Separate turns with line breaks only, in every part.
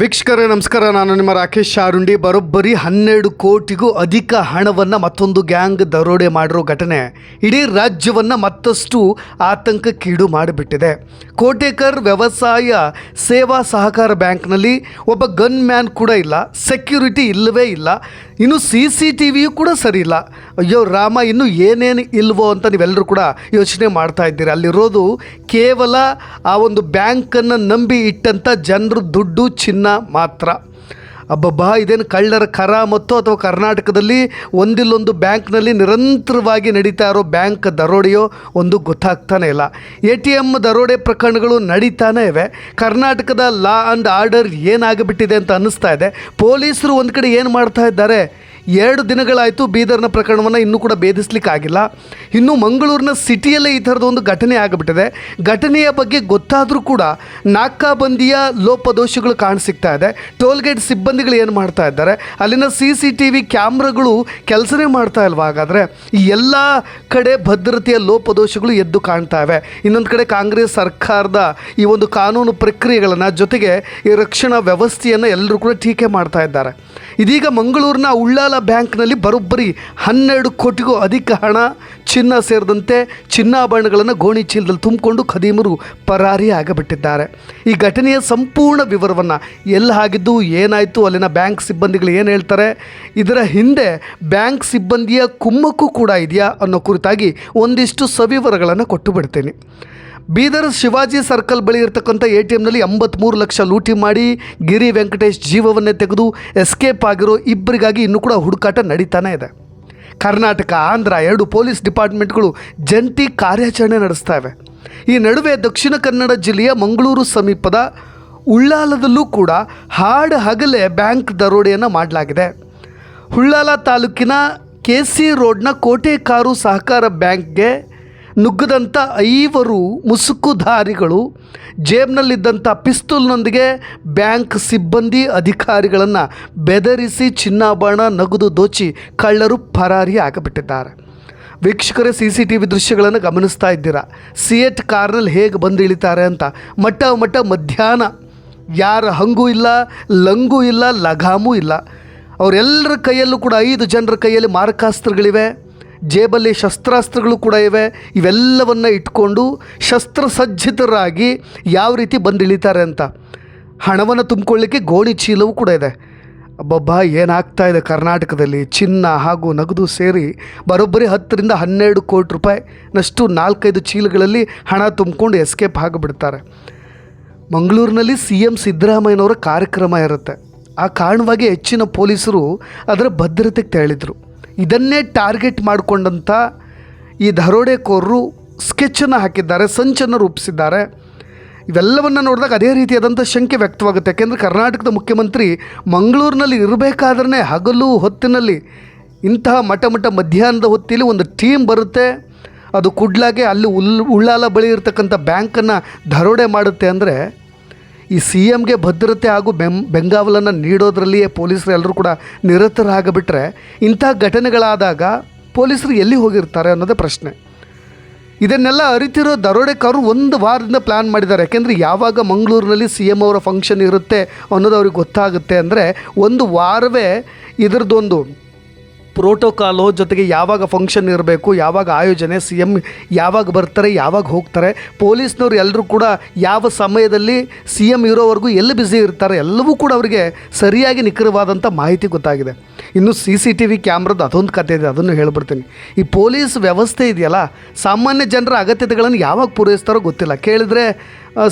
ವೀಕ್ಷಕರೇ, ನಮಸ್ಕಾರ. ನಾನು ನಿಮ್ಮ ರಾಕೇಶ್ ಶಾರುಂಡಿ. ಬರೋಬ್ಬರಿ ಹನ್ನೆರಡು ಕೋಟಿಗೂ ಅಧಿಕ ಹಣವನ್ನು ಮತ್ತೊಂದು ಗ್ಯಾಂಗ್ ದರೋಡೆ ಮಾಡಿರೋ ಘಟನೆ ಇಡೀ ರಾಜ್ಯವನ್ನು ಮತ್ತಷ್ಟು ಆತಂಕಕ್ಕೀಡು ಮಾಡಿಬಿಟ್ಟಿದೆ. ಕೋಟೇಕರ್ ವ್ಯವಸಾಯ ಸೇವಾ ಸಹಕಾರ ಬ್ಯಾಂಕ್ನಲ್ಲಿ ಒಬ್ಬ ಗನ್ ಮ್ಯಾನ್ ಕೂಡ ಇಲ್ಲ, ಸೆಕ್ಯೂರಿಟಿ ಇಲ್ಲವೇ ಇಲ್ಲ. ಇನ್ನು ಸಿ ಸಿ ಟಿ ವಿಯು ಕೂಡ ಸರಿ ಇಲ್ಲ. ಅಯ್ಯೋ, ರಾಮ, ಇನ್ನೂ ಏನೇನು ಇಲ್ವೋ ಅಂತ ನೀವೆಲ್ಲರೂ ಕೂಡ ಯೋಚನೆ ಮಾಡ್ತಾ ಇದ್ದೀರಿ. ಅಲ್ಲಿರೋದು ಕೇವಲ ಆ ಒಂದು ಬ್ಯಾಂಕನ್ನು ನಂಬಿ ಇಟ್ಟಂಥ ಜನರು ದುಡ್ಡು, ಚಿನ್ನ ಮಾತ್ರ. ಅಬ್ಬಬ್ಬಾ ಇದೇನು ಕಳ್ಳರ ಕರ ಮತ್ತು ಅಥವಾ ಕರ್ನಾಟಕದಲ್ಲಿ ಒಂದಿಲ್ಲೊಂದು ಬ್ಯಾಂಕ್ನಲ್ಲಿ ನಿರಂತರವಾಗಿ ನಡೀತಾ ಇರೋ ಬ್ಯಾಂಕ್ ದರೋಡೆಯೋ ಒಂದು ಗೊತ್ತಾಗ್ತಾನೆ ಇಲ್ಲ. ಎ ಟಿ ಎಂ ದರೋಡೆ ಪ್ರಕರಣಗಳು ನಡೀತಾನೇ ಇವೆ. ಕರ್ನಾಟಕದ ಲಾ ಆ್ಯಂಡ್ ಆರ್ಡರ್ ಏನಾಗಿಬಿಟ್ಟಿದೆ ಅಂತ ಅನ್ನಿಸ್ತಾ ಇದೆ. ಪೊಲೀಸರು ಒಂದು ಕಡೆ ಏನು ಮಾಡ್ತಾ ಇದ್ದಾರೆ? ಎರಡು ದಿನಗಳಾಯಿತು ಬೀದರ್ನ ಪ್ರಕರಣವನ್ನು ಇನ್ನೂ ಕೂಡ ಭೇದಿಸ್ಲಿಕ್ಕಾಗಿಲ್ಲ. ಇನ್ನು ಮಂಗಳೂರಿನ ಸಿಟಿಯಲ್ಲೇ ಈ ಥರದ ಒಂದು ಘಟನೆ ಆಗಿಬಿಟ್ಟಿದೆ. ಘಟನೆಯ ಬಗ್ಗೆ ಗೊತ್ತಾದರೂ ಕೂಡ ನಾಕಾಬಂದಿಯ ಲೋಪದೋಷಗಳು ಕಾಣಸಿಗ್ತಾ ಇದೆ. ಟೋಲ್ಗೇಟ್ ಸಿಬ್ಬಂದಿಗಳು ಏನು ಮಾಡ್ತಾ ಇದ್ದಾರೆ? ಅಲ್ಲಿನ ಸಿ ಸಿ ಟಿ ವಿ ಕ್ಯಾಮ್ರಾಗಳು ಕೆಲಸನೇ ಮಾಡ್ತಾ ಇಲ್ವಾ? ಹಾಗಾದರೆ ಈ ಎಲ್ಲ ಕಡೆ ಭದ್ರತೆಯ ಲೋಪದೋಷಗಳು ಎದ್ದು ಕಾಣ್ತಾ ಇವೆ. ಇನ್ನೊಂದು ಕಡೆ ಕಾಂಗ್ರೆಸ್ ಸರ್ಕಾರದ ಈ ಒಂದು ಕಾನೂನು ಪ್ರಕ್ರಿಯೆಗಳನ್ನು ಜೊತೆಗೆ ಈ ರಕ್ಷಣಾ ವ್ಯವಸ್ಥೆಯನ್ನು ಎಲ್ಲರೂ ಕೂಡ ಟೀಕೆ ಮಾಡ್ತಾ ಇದ್ದಾರೆ. ಇದೀಗ ಮಂಗಳೂರಿನ ಉಳ್ಳಾಲ ಬ್ಯಾಂಕ್ನಲ್ಲಿ ಬರೋಬ್ಬರಿ ಹನ್ನೆರಡು ಕೋಟಿಗೂ ಅಧಿಕ ಹಣ, ಚಿನ್ನ ಸೇರಿದಂತೆ ಚಿನ್ನಾಭರಣಗಳನ್ನು ಗೋಣಿ ಚೀಲದಲ್ಲಿ ತುಂಬಿಕೊಂಡು ಖದೀಮರು ಪರಾರಿ ಆಗಬಿಟ್ಟಿದ್ದಾರೆ. ಈ ಘಟನೆಯ ಸಂಪೂರ್ಣ ವಿವರವನ್ನು ಎಲ್ಲಿ ಆಗಿದ್ದು ಏನಾಯಿತು, ಅಲ್ಲಿನ ಬ್ಯಾಂಕ್ ಸಿಬ್ಬಂದಿಗಳು ಏನು ಹೇಳ್ತಾರೆ, ಇದರ ಹಿಂದೆ ಬ್ಯಾಂಕ್ ಸಿಬ್ಬಂದಿಯ ಕುಮ್ಮಕ್ಕು ಕೂಡ ಇದೆಯಾ ಅನ್ನೋ ಕುರಿತಾಗಿ ಒಂದಿಷ್ಟು ಸವಿವರಗಳನ್ನು ಕೊಟ್ಟು ಬಿಡ್ತೀನಿ. ಬೀದರ್ ಶಿವಾಜಿ ಸರ್ಕಲ್ ಬಳಿ ಇರತಕ್ಕಂಥ ಎ ಟಿ ಎಮ್ನಲ್ಲಿ ಎಂಬತ್ತ್ಮೂರು ಲಕ್ಷ ಲೂಟಿ ಮಾಡಿ ಗಿರಿ ವೆಂಕಟೇಶ್ ಜೀವವನ್ನೇ ತೆಗೆದು ಎಸ್ಕೇಪ್ ಆಗಿರೋ ಇಬ್ಬರಿಗಾಗಿ ಇನ್ನೂ ಕೂಡ ಹುಡುಕಾಟ ನಡೀತಾನೆ ಇದೆ. ಕರ್ನಾಟಕ, ಆಂಧ್ರ ಎರಡು ಪೊಲೀಸ್ ಡಿಪಾರ್ಟ್ಮೆಂಟ್ಗಳು ಜಂಟಿ ಕಾರ್ಯಾಚರಣೆ ನಡೆಸ್ತಾ ಇವೆ. ಈ ನಡುವೆ ದಕ್ಷಿಣ ಕನ್ನಡ ಜಿಲ್ಲೆಯ ಮಂಗಳೂರು ಸಮೀಪದ ಉಳ್ಳಾಲದಲ್ಲೂ ಕೂಡ ಹಾಡು ಹಗಲೇ ಬ್ಯಾಂಕ್ ದರೋಡೆಯನ್ನು ಮಾಡಲಾಗಿದೆ. ಉಳ್ಳಾಲ ತಾಲೂಕಿನ ಕೆ ಸಿ ರೋಡ್ನ ಕೋಟೆಕಾರು ಸಹಕಾರ ಬ್ಯಾಂಕ್ಗೆ ನುಗ್ಗದಂಥ ಐವರು ಮುಸುಕುಧಾರಿಗಳು ಜೇಬ್ನಲ್ಲಿದ್ದಂಥ ಪಿಸ್ತೂಲ್ನೊಂದಿಗೆ ಬ್ಯಾಂಕ್ ಸಿಬ್ಬಂದಿ ಅಧಿಕಾರಿಗಳನ್ನು ಬೆದರಿಸಿ ಚಿನ್ನಾಭರಣ ನಗದು ದೋಚಿ ಕಳ್ಳರು ಪರಾರಿ ಆಗಿಬಿಟ್ಟಿದ್ದಾರೆ. ವೀಕ್ಷಕರೇ ಸಿ ಸಿ ಟಿ ವಿ ದೃಶ್ಯಗಳನ್ನು ಗಮನಿಸ್ತಾ ಇದ್ದೀರಾ? ಸಿಯೆಟ್ ಕಾರ್ನಲ್ಲಿ ಹೇಗೆ ಬಂದು ಇಳಿತಾರೆ ಅಂತ? ಮಟ್ಟ ಮಟ್ಟ ಮಧ್ಯಾಹ್ನ. ಯಾರ ಹಂಗೂ ಇಲ್ಲ, ಲಂಗೂ ಇಲ್ಲ, ಲಗಾಮೂ ಇಲ್ಲ. ಅವರೆಲ್ಲರ ಕೈಯಲ್ಲೂ ಕೂಡ ಐದು ಜನರ ಕೈಯಲ್ಲಿ ಮಾರಕಾಸ್ತ್ರಗಳಿವೆ. ಜೇಬಲ್ಲಿ ಶಸ್ತ್ರಾಸ್ತ್ರಗಳು ಕೂಡ ಇವೆ. ಇವೆಲ್ಲವನ್ನು ಇಟ್ಕೊಂಡು ಶಸ್ತ್ರಸಜ್ಜಿತರಾಗಿ ಯಾವ ರೀತಿ ಬಂದು ಇಳಿತಾರೆ ಅಂತ. ಹಣವನ್ನು ತುಂಬಿಕೊಳ್ಳಿಕ್ಕೆ ಗೋಣಿ ಚೀಲವೂ ಕೂಡ ಇದೆ. ಅಬ್ಬಬ್ಬಾ, ಏನಾಗ್ತಾ ಇದೆ ಕರ್ನಾಟಕದಲ್ಲಿ? ಚಿನ್ನ ಹಾಗೂ ನಗದು ಸೇರಿ ಬರೋಬ್ಬರಿ ಹತ್ತರಿಂದ ಹನ್ನೆರಡು ಕೋಟಿ ರೂಪಾಯಿನಷ್ಟು ನಾಲ್ಕೈದು ಚೀಲಗಳಲ್ಲಿ ಹಣ ತುಂಬಿಕೊಂಡು ಎಸ್ಕೇಪ್ ಆಗಿಬಿಡ್ತಾರೆ. ಮಂಗಳೂರಿನಲ್ಲಿ ಸಿ ಎಂ ಸಿದ್ದರಾಮಯ್ಯನವರ ಕಾರ್ಯಕ್ರಮ ಇರುತ್ತೆ. ಆ ಕಾರಣವಾಗಿ ಹೆಚ್ಚಿನ ಪೊಲೀಸರು ಅದರ ಭದ್ರತೆಗೆ ತೆರಳಿದರು. ಇದನ್ನೇ ಟಾರ್ಗೆಟ್ ಮಾಡಿಕೊಂಡಂಥ ಈ ದರೋಡೆಕೋರರು ಸ್ಕೆಚನ್ನು ಹಾಕಿದ್ದಾರೆ, ಸಂಚನ್ನು ರೂಪಿಸಿದ್ದಾರೆ. ಇವೆಲ್ಲವನ್ನು ನೋಡಿದಾಗ ಅದೇ ರೀತಿಯಾದಂಥ ಶಂಕೆ ವ್ಯಕ್ತವಾಗುತ್ತೆ. ಯಾಕೆಂದರೆ ಕರ್ನಾಟಕದ ಮುಖ್ಯಮಂತ್ರಿ ಮಂಗಳೂರಿನಲ್ಲಿ ಇರಬೇಕಾದ್ರೆ ಹಗಲು ಹೊತ್ತಿನಲ್ಲಿ ಇಂತಹ ಮಠ ಮಠ ಮಧ್ಯಾಹ್ನದ ಹೊತ್ತಿಲಿ ಒಂದು ಟೀಮ್ ಬರುತ್ತೆ. ಅದು ಕುಡ್ಲಾಗೆ ಅಲ್ಲಿ ಉಲ್ ಉಳ್ಳಾಲ ಬಳಿ ಇರತಕ್ಕಂಥ ಬ್ಯಾಂಕನ್ನು ದರೋಡೆ ಮಾಡುತ್ತೆ ಅಂದರೆ ಈ ಸಿ ಎಮ್ಗೆ ಭದ್ರತೆ ಹಾಗೂ ಬೆಂ, ಬೆಂಗಾವಲನ್ನು ನೀಡೋದ್ರಲ್ಲಿಯೇ ಪೊಲೀಸರು ಎಲ್ಲರೂ ಕೂಡ ನಿರತರಾಗಿಬಿಟ್ರೆ ಇಂಥ ಘಟನೆಗಳಾದಾಗ ಪೊಲೀಸರು ಎಲ್ಲಿ ಹೋಗಿರ್ತಾರೆ ಅನ್ನೋದೇ ಪ್ರಶ್ನೆ. ಇದನ್ನೆಲ್ಲ ಅರಿತಿರೋ ದರೋಡೆಕಾರರು ಒಂದು ವಾರದಿಂದ ಪ್ಲ್ಯಾನ್ ಮಾಡಿದ್ದಾರೆ. ಯಾಕೆಂದರೆ ಯಾವಾಗ ಮಂಗಳೂರಿನಲ್ಲಿ ಸಿ ಎಂ ಅವರ ಫಂಕ್ಷನ್ ಇರುತ್ತೆ ಅನ್ನೋದು ಅವ್ರಿಗೆ ಗೊತ್ತಾಗುತ್ತೆ. ಅಂದರೆ ಒಂದು ವಾರವೇ ಇದರದ್ದೊಂದು ಪ್ರೋಟೋಕಾಲು ಜೊತೆಗೆ ಯಾವಾಗ ಫಂಕ್ಷನ್ ಇರಬೇಕು, ಯಾವಾಗ ಆಯೋಜನೆ ಸಿ ಎಂ ಯಾವಾಗ ಬರ್ತಾರೆ, ಯಾವಾಗ ಹೋಗ್ತಾರೆ, ಪೊಲೀಸ್ನವ್ರು ಎಲ್ಲರೂ ಕೂಡ ಯಾವ ಸಮಯದಲ್ಲಿ ಸಿ ಎಂ ಇರೋವರೆಗೂ ಎಲ್ಲಿ ಬ್ಯುಸಿ ಇರ್ತಾರೆ, ಎಲ್ಲವೂ ಕೂಡ ಅವರಿಗೆ ಸರಿಯಾಗಿ ನಿಖರವಾದಂಥ ಮಾಹಿತಿ ಗೊತ್ತಾಗಿದೆ. ಇನ್ನು ಸಿ ಸಿ ಟಿ ವಿ ಕ್ಯಾಮ್ರದ್ದು ಅದೊಂದು ಕತೆ ಇದೆ, ಅದನ್ನು ಹೇಳ್ಬಿಡ್ತೀನಿ. ಈ ಪೊಲೀಸ್ ವ್ಯವಸ್ಥೆ ಇದೆಯಲ್ಲ, ಸಾಮಾನ್ಯ ಜನರ ಅಗತ್ಯತೆಗಳನ್ನು ಯಾವಾಗ ಪೂರೈಸ್ತಾರೋ ಗೊತ್ತಿಲ್ಲ. ಕೇಳಿದರೆ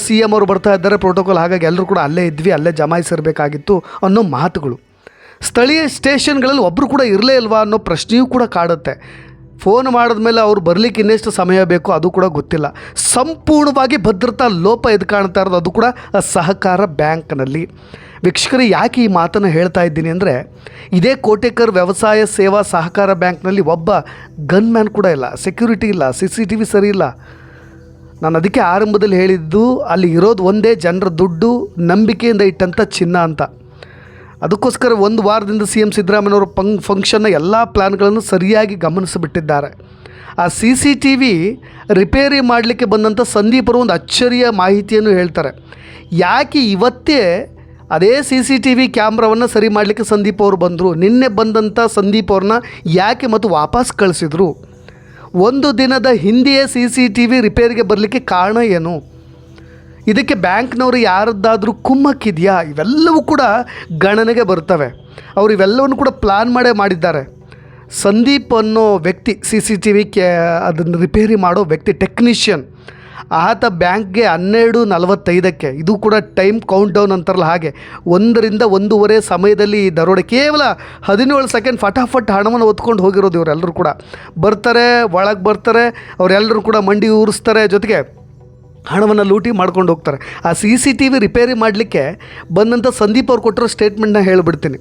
ಸಿ ಎಂ ಅವರು ಬರ್ತಾ ಇದ್ದಾರೆ ಪ್ರೋಟೋಕಾಲ್ ಹಾಗಾಗಿ ಎಲ್ಲರೂ ಕೂಡ ಅಲ್ಲೇ ಇದ್ವಿ, ಅಲ್ಲೇ ಜಮಾಯಿಸಿರಬೇಕಾಗಿತ್ತು ಅನ್ನೋ ಮಾತುಗಳು. ಸ್ಥಳೀಯ ಸ್ಟೇಷನ್ಗಳಲ್ಲಿ ಒಬ್ಬರು ಕೂಡ ಇರಲೇ ಇಲ್ವಾ ಅನ್ನೋ ಪ್ರಶ್ನೆಯೂ ಕೂಡ ಕಾಡುತ್ತೆ. ಫೋನ್ ಮಾಡಿದ್ಮೇಲೆ ಅವ್ರು ಬರಲಿಕ್ಕೆ ಇನ್ನೆಷ್ಟು ಸಮಯ ಬೇಕು ಅದು ಕೂಡ ಗೊತ್ತಿಲ್ಲ. ಸಂಪೂರ್ಣವಾಗಿ ಭದ್ರತಾ ಲೋಪ ಎದ್ದು ಕಾಣ್ತಾ ಇರೋದು ಅದು ಕೂಡ ಸಹಕಾರ ಬ್ಯಾಂಕ್ನಲ್ಲಿ. ವೀಕ್ಷಕರು, ಯಾಕೆ ಈ ಮಾತನ್ನು ಹೇಳ್ತಾ ಇದ್ದೀನಿ ಅಂದರೆ, ಇದೇ ಕೋಟೇಕರ್ ವ್ಯವಸಾಯ ಸೇವಾ ಸಹಕಾರ ಬ್ಯಾಂಕ್ನಲ್ಲಿ ಒಬ್ಬ ಗನ್ ಮ್ಯಾನ್ ಕೂಡ ಇಲ್ಲ, ಸೆಕ್ಯೂರಿಟಿ ಇಲ್ಲ ಸಿ ಸಿ ಟಿ ವಿ ಸರಿ ಇಲ್ಲ. ನಾನು ಅದಕ್ಕೆ ಆರಂಭದಲ್ಲಿ ಹೇಳಿದ್ದು, ಅಲ್ಲಿ ಇರೋದು ಒಂದೇ ಜನರ ದುಡ್ಡು, ನಂಬಿಕೆಯಿಂದ ಇಟ್ಟಂಥ ಚಿನ್ನ ಅಂತ. ಅದಕ್ಕೋಸ್ಕರ ಒಂದು ವಾರದಿಂದ ಸಿ ಎಂ ಸಿದ್ದರಾಮಯ್ಯವರು ಪಂಗ್ ಫಂಕ್ಷನ್ನ ಎಲ್ಲ ಪ್ಲ್ಯಾನ್ಗಳನ್ನು ಸರಿಯಾಗಿ ಗಮನಿಸಿಬಿಟ್ಟಿದ್ದಾರೆ. ಆ C C T V repair ಮಾಡಲಿಕ್ಕೆ ಬಂದಂಥ ಸಂದೀಪರು ಒಂದು ಅಚ್ಚರಿಯ ಮಾಹಿತಿಯನ್ನು ಹೇಳ್ತಾರೆ. ಯಾಕೆ ಇವತ್ತೇ ಅದೇ ಸಿ ಸಿ ಟಿ ವಿ ಕ್ಯಾಮ್ರಾವನ್ನು ಸರಿ ಮಾಡಲಿಕ್ಕೆ ಸಂದೀಪ್ ಅವರು ಬಂದರು? ನಿನ್ನೆ ಬಂದಂಥ ಸಂದೀಪ್ ಅವ್ರನ್ನ ಯಾಕೆ ಮತ್ತು ವಾಪಸ್ ಕಳಿಸಿದ್ರು? ಒಂದು ದಿನದ ಹಿಂದೆಯೇ ಸಿ ಸಿ ಟಿ ವಿ ರಿಪೇರಿಗೆ ಬರಲಿಕ್ಕೆ ಕಾರಣ ಏನು? ಇದಕ್ಕೆ ಬ್ಯಾಂಕ್ನವರು ಯಾರದ್ದಾದರೂ ಕುಮ್ಮಕ್ಕಿದೆಯಾ? ಇವೆಲ್ಲವೂ ಕೂಡ ಗಣನೆಗೆ ಬರ್ತವೆ ಅವರು ಇವೆಲ್ಲವನ್ನು ಕೂಡ ಪ್ಲಾನ್ ಮಾಡೇ ಮಾಡಿದ್ದಾರೆ. ಸಂದೀಪ್ ಅನ್ನೋ ವ್ಯಕ್ತಿ ಸಿ ಸಿ ಟಿ ವಿ ಕ್ಯಾ ಅದನ್ನು ರಿಪೇರಿ ಮಾಡೋ ವ್ಯಕ್ತಿ ಟೆಕ್ನಿಷಿಯನ್ ಆತ ಬ್ಯಾಂಕ್ಗೆ ಹನ್ನೆರಡು ನಲವತ್ತೈದಕ್ಕೆ, ಇದು ಕೂಡ ಟೈಮ್ ಕೌಂಟ್ ಡೌನ್ ಅಂತಾರಲ್ಲ ಹಾಗೆ, ಒಂದರಿಂದ ಒಂದೂವರೆ ಸಮಯದಲ್ಲಿ ಈ ದರೋಡೆ, ಕೇವಲ ಹದಿನೇಳು ಸೆಕೆಂಡ್ ಫಟಾಫಟ್ ಹಣವನ್ನು ಹೊತ್ಕೊಂಡು ಹೋಗಿರೋದು ಇವರೆಲ್ಲರೂ ಕೂಡ. ಬರ್ತಾರೆ, ಒಳಗೆ ಬರ್ತಾರೆ, ಅವರೆಲ್ಲರೂ ಕೂಡ ಮಂಡಿ ಊರಿಸ್ತಾರೆ ಜೊತೆಗೆ. ಹಣವನ್ನು ಲೂಟಿ ಮಾಡ್ಕೊಂಡು ಹೋಗ್ತಾರೆ. ಆ C C T V repair ಮಾಡಲಿಕ್ಕೆ ಬಂದಂಥ ಸಂದೀಪ್ ಅವ್ರು ಕೊಟ್ಟಿರೋ ಸ್ಟೇಟ್ಮೆಂಟ್ನ ಹೇಳಿಬಿಡ್ತೀನಿ.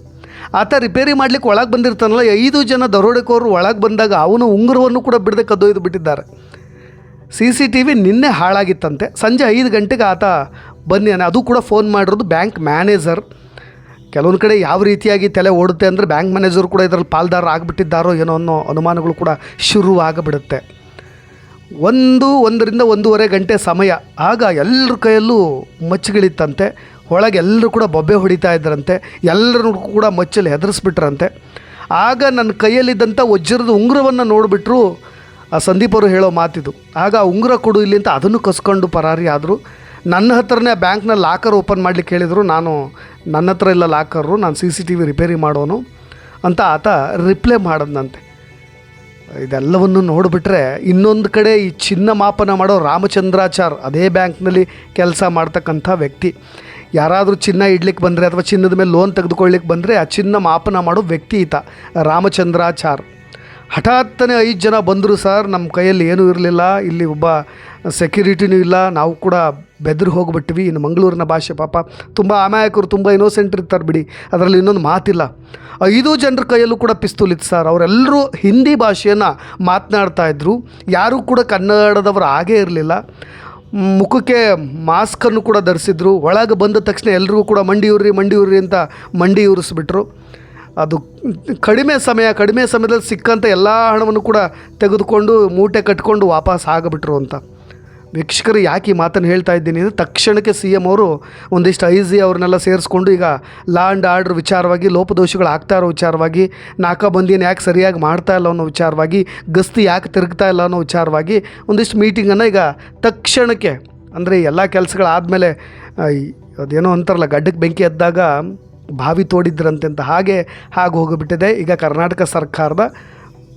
ಆತ ರಿಪೇರಿ ಮಾಡಲಿಕ್ಕೆ ಒಳಗೆ ಬಂದಿರ್ತಾನಲ್ಲ, ಐದು ಜನ ದರೋಡೆಕೋರು ಒಳಗೆ ಬಂದಾಗ ಅವನು ಉಂಗುರವನ್ನು ಕೂಡ ಬಿಡದೆ ಕದ್ದೊಯ್ದು ಬಿಟ್ಟಿದ್ದಾರೆ. ಸಿ ಸಿ ಟಿ ವಿ ನಿನ್ನೆ ಹಾಳಾಗಿತ್ತಂತೆ. ಸಂಜೆ ಐದು ಗಂಟೆಗೆ ಆತ ಬನ್ನಿ ಅದು ಕೂಡ ಫೋನ್ ಮಾಡಿರೋದು ಬ್ಯಾಂಕ್ ಮ್ಯಾನೇಜರ್ ಕೆಲವೊಂದು ಕಡೆ ಯಾವ ರೀತಿಯಾಗಿ ತಲೆ ಓಡುತ್ತೆ ಅಂದರೆ ಬ್ಯಾಂಕ್ ಮ್ಯಾನೇಜರ್ ಕೂಡ ಇದರಲ್ಲಿ ಪಾಲ್ದಾರ ಆಗಿಬಿಟ್ಟಿದ್ದಾರೋ ಏನೋ ಅನ್ನೋ ಅನುಮಾನಗಳು ಕೂಡ ಶುರುವಾಗಬಿಡುತ್ತೆ. ಒಂದು, ಒಂದರಿಂದ ಒಂದೂವರೆ ಗಂಟೆ ಸಮಯ. ಆಗ ಎಲ್ಲರ ಕೈಯಲ್ಲೂ ಮಚ್ಚುಗಳಿತ್ತಂತೆ. ಒಳಗೆ ಎಲ್ಲರೂ ಕೂಡ ಬೊಬ್ಬೆ ಹೊಡಿತಾ ಇದ್ದರಂತೆ ಎಲ್ಲರೂ ಕೂಡ ಮಚ್ಚಲ್ಲಿ ಹೆದರಿಸ್ಬಿಟ್ರಂತೆ. ಆಗ ನನ್ನ ಕೈಯಲ್ಲಿದ್ದಂಥ ವಜ್ರದ ಉಂಗುರವನ್ನು ನೋಡಿಬಿಟ್ರು ಆ ಸಂದೀಪರು ಹೇಳೋ ಮಾತಿದು. ಆಗ ಆ ಉಂಗುರ ಕೊಡು ಇಲ್ಲಿ ಅಂತ ಅದನ್ನು ಕಸ್ಕೊಂಡು ಪರಾರಿ ಆದರು. ನನ್ನ ಹತ್ರನೇ ಬ್ಯಾಂಕ್ನ ಲಾಕರ್ ಓಪನ್ ಮಾಡಲಿಕ್ಕೆ ಹೇಳಿದರು. ನಾನು ನನ್ನ ಹತ್ರ ಇಲ್ಲ ಲಾಕರು ನಾನು C C T V repair ಮಾಡೋನು ಅಂತ ಆತ ರಿಪ್ಲೈ ಮಾಡದ್ನಂತೆ. ಇದೆಲ್ಲವನ್ನು ನೋಡಿಬಿಟ್ರೆ ಇನ್ನೊಂದು ಕಡೆ ಈ ಚಿನ್ನ ಮಾಪನ ಮಾಡೋ ರಾಮಚಂದ್ರಾಚಾರ್ ಅದೇ ಬ್ಯಾಂಕ್ನಲ್ಲಿ ಕೆಲಸ ಮಾಡ್ತಕ್ಕಂಥ ವ್ಯಕ್ತಿ. ಯಾರಾದರೂ ಚಿನ್ನ ಇಡ್ಲಿಕ್ಕೆ ಬಂದರೆ ಅಥವಾ ಚಿನ್ನದ ಮೇಲೆ ಲೋನ್ ತೆಗೆದುಕೊಳ್ಳಿಕ್ಕೆ ಬಂದರೆ ಆ ಚಿನ್ನ ಮಾಪನ ಮಾಡೋ ವ್ಯಕ್ತಿ ಈತ, ರಾಮಚಂದ್ರಾಚಾರ್. ಹಠಾತ್ತನೇ ಐದು ಜನ ಬಂದರು ಸರ್ ನಮ್ಮ ಕೈಯಲ್ಲಿ ಏನೂ ಇರಲಿಲ್ಲ. ಇಲ್ಲಿ ಒಬ್ಬ ಸೆಕ್ಯೂರಿಟಿನೂ ಇಲ್ಲ, ನಾವು ಕೂಡ ಬೆದ್ರು ಹೋಗಿಬಿಟ್ವಿ. ಇನ್ನು ಮಂಗಳೂರಿನ ಭಾಷೆ ಪಾಪ ತುಂಬ ಅಮಾಯಕರು, ತುಂಬ ಇನ್ನೋಸೆಂಟ್ ಇರ್ತಾರೆ ಬಿಡಿ. ಅದರಲ್ಲಿ ಇನ್ನೊಂದು ಮಾತಿಲ್ಲ. ಐದು ಜನರ ಕೈಯಲ್ಲೂ ಕೂಡ ಪಿಸ್ತೂಲ್ ಇತ್ತು ಸರ್. ಅವರೆಲ್ಲರೂ ಹಿಂದಿ ಭಾಷೆಯನ್ನು ಮಾತನಾಡ್ತಾ ಇದ್ದರು ಯಾರೂ ಕೂಡ ಕನ್ನಡದವರು ಆಗೇ ಇರಲಿಲ್ಲ. ಮುಖಕ್ಕೆ ಮಾಸ್ಕನ್ನು ಕೂಡ ಧರಿಸಿದ್ರು. ಒಳಗೆ ಬಂದ ತಕ್ಷಣ ಎಲ್ರಿಗೂ ಕೂಡ ಮಂಡಿಯೂರಿ ಮಂಡಿಯೂರಿ ಅಂತ ಮಂಡಿ ಉರಿಸ್ಬಿಟ್ರು. ಅದು ಕಡಿಮೆ ಸಮಯ, ಕಡಿಮೆ ಸಮಯದಲ್ಲಿ ಸಿಕ್ಕಂಥ ಎಲ್ಲ ಹಣವನ್ನು ಕೂಡ ತೆಗೆದುಕೊಂಡು ಮೂಟೆ ಕಟ್ಕೊಂಡು ವಾಪಸ್ ಆಗಿಬಿಟ್ರು ಅಂತ. ವೀಕ್ಷಕರು ಯಾಕೆ ಈ ಮಾತನ್ನು ಹೇಳ್ತಾ ಇದ್ದೀನಿ ಅಂದರೆ ತಕ್ಷಣಕ್ಕೆ ಸಿ ಎಂ ಅವರು ಒಂದಿಷ್ಟು ಐ ಜಿ ಅವ್ರನ್ನೆಲ್ಲ ಸೇರಿಸ್ಕೊಂಡು ಈಗ ಲಾ ಆ್ಯಂಡ್ ಆರ್ಡ್ರ್ ವಿಚಾರವಾಗಿ, ಲೋಪದೋಷಗಳು ಆಗ್ತಾ ಇರೋ ವಿಚಾರವಾಗಿ, ನಾಕಾಬಂದಿಯನ್ನು ಯಾಕೆ ಸರಿಯಾಗಿ ಮಾಡ್ತಾ ಇಲ್ಲ ಅನ್ನೋ ವಿಚಾರವಾಗಿ, ಗಸ್ತಿ ಯಾಕೆ ತಿರುಗ್ತಾ ಇಲ್ಲ ಅನ್ನೋ ವಿಚಾರವಾಗಿ ಒಂದಿಷ್ಟು ಮೀಟಿಂಗನ್ನು ಈಗ ತಕ್ಷಣಕ್ಕೆ ಅಂದರೆ ಎಲ್ಲ ಕೆಲಸಗಳಾದಮೇಲೆ ಅದೇನೋ ಅಂತಾರಲ್ಲ, ಗಡ್ಡಕ್ಕೆ ಬೆಂಕಿ ಎದ್ದಾಗ ಬಾವಿ ತೋಡಿದ್ರಂತೆ ಅಂತ ಹಾಗೆ ಹಾಗೆ ಹೋಗಿಬಿಟ್ಟಿದೆ. ಈಗ ಕರ್ನಾಟಕ ಸರ್ಕಾರದ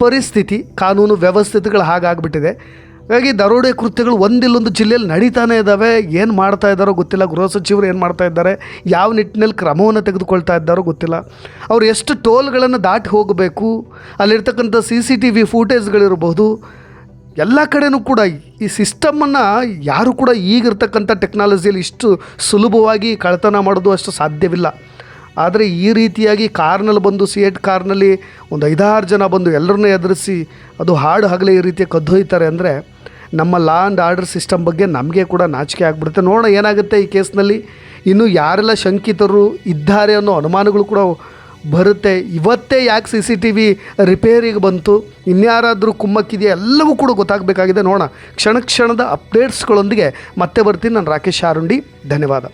ಪರಿಸ್ಥಿತಿ, ಕಾನೂನು ವ್ಯವಸ್ಥಿತಿಗಳು ಹಾಗಾಗ್ಬಿಟ್ಟಿದೆ. ಹಾಗಾಗಿ ದರೋಡೆ ಕೃತ್ಯಗಳು ಒಂದಿಲ್ಲೊಂದು ಜಿಲ್ಲೆಯಲ್ಲಿ ನಡೀತಾನೆ ಇದ್ದಾವೆ. ಏನು ಮಾಡ್ತಾ ಇದ್ದಾರೋ ಗೊತ್ತಿಲ್ಲ. ಗೃಹ ಸಚಿವರು ಏನು ಮಾಡ್ತಾ ಇದ್ದಾರೆ, ಯಾವ ನಿಟ್ಟಿನಲ್ಲಿ ಕ್ರಮವನ್ನು ತೆಗೆದುಕೊಳ್ತಾ ಇದ್ದಾರೋ ಗೊತ್ತಿಲ್ಲ. ಅವ್ರು ಎಷ್ಟು ಟೋಲ್ಗಳನ್ನು ದಾಟಿ ಹೋಗಬೇಕು, ಅಲ್ಲಿರ್ತಕ್ಕಂಥ ಸಿ ಸಿ ಟಿ ವಿ ಫೂಟೇಜ್ಗಳಿರ್ಬೋದು, ಎಲ್ಲ ಕಡೆಯೂ ಕೂಡ ಈ ಸಿಸ್ಟಮನ್ನು ಯಾರು ಕೂಡ ಈಗಿರ್ತಕ್ಕಂಥ ಟೆಕ್ನಾಲಜಿಯಲ್ಲಿ ಇಷ್ಟು ಸುಲಭವಾಗಿ ಕಳ್ತನ ಮಾಡೋದು ಅಷ್ಟು ಸಾಧ್ಯವಿಲ್ಲ. ಆದರೆ ಈ ರೀತಿಯಾಗಿ ಕಾರ್ನಲ್ಲಿ ಬಂದು ಸಿ ಎಟ್ ಕಾರ್ನಲ್ಲಿ ಒಂದು ಐದಾರು ಜನ ಬಂದು ಎಲ್ಲರನ್ನ ಎದುರಿಸಿ ಅದು ಹಾಡು ಹಗಲೇ ಈ ರೀತಿ ಕದ್ದೊಯ್ತಾರೆ ಅಂದರೆ ನಮ್ಮ ಲಾ ಆ್ಯಂಡ್ ಆರ್ಡರ್ ಸಿಸ್ಟಮ್ ಬಗ್ಗೆ ನಮಗೆ ಕೂಡ ನಾಚಿಕೆ ಆಗಿಬಿಡುತ್ತೆ. ನೋಡೋಣ ಏನಾಗುತ್ತೆ ಈ ಕೇಸ್ನಲ್ಲಿ. ಇನ್ನು ಯಾರೆಲ್ಲ ಶಂಕಿತರು ಇದ್ದಾರೆ ಅನ್ನೋ ಅನುಮಾನಗಳು ಕೂಡ ಬರುತ್ತೆ. ಇವತ್ತೇ ಯಾಕೆ ಸಿ ಸಿ ಟಿ ವಿ ರಿಪೇರಿಗೆ ಬಂತು? ಇನ್ಯಾರಾದರೂ ಕುಮ್ಮಕ್ಕಿದೆಯಾ? ಎಲ್ಲವೂ ಕೂಡ ಗೊತ್ತಾಗಬೇಕಾಗಿದೆ. ನೋಡೋಣ. ಕ್ಷಣ ಕ್ಷಣದ ಅಪ್ಡೇಟ್ಸ್ಗಳೊಂದಿಗೆ ಮತ್ತೆ ಬರ್ತೀನಿ. ನಾನು ರಾಕೇಶ್ ಆರುಂಡಿ ಧನ್ಯವಾದ.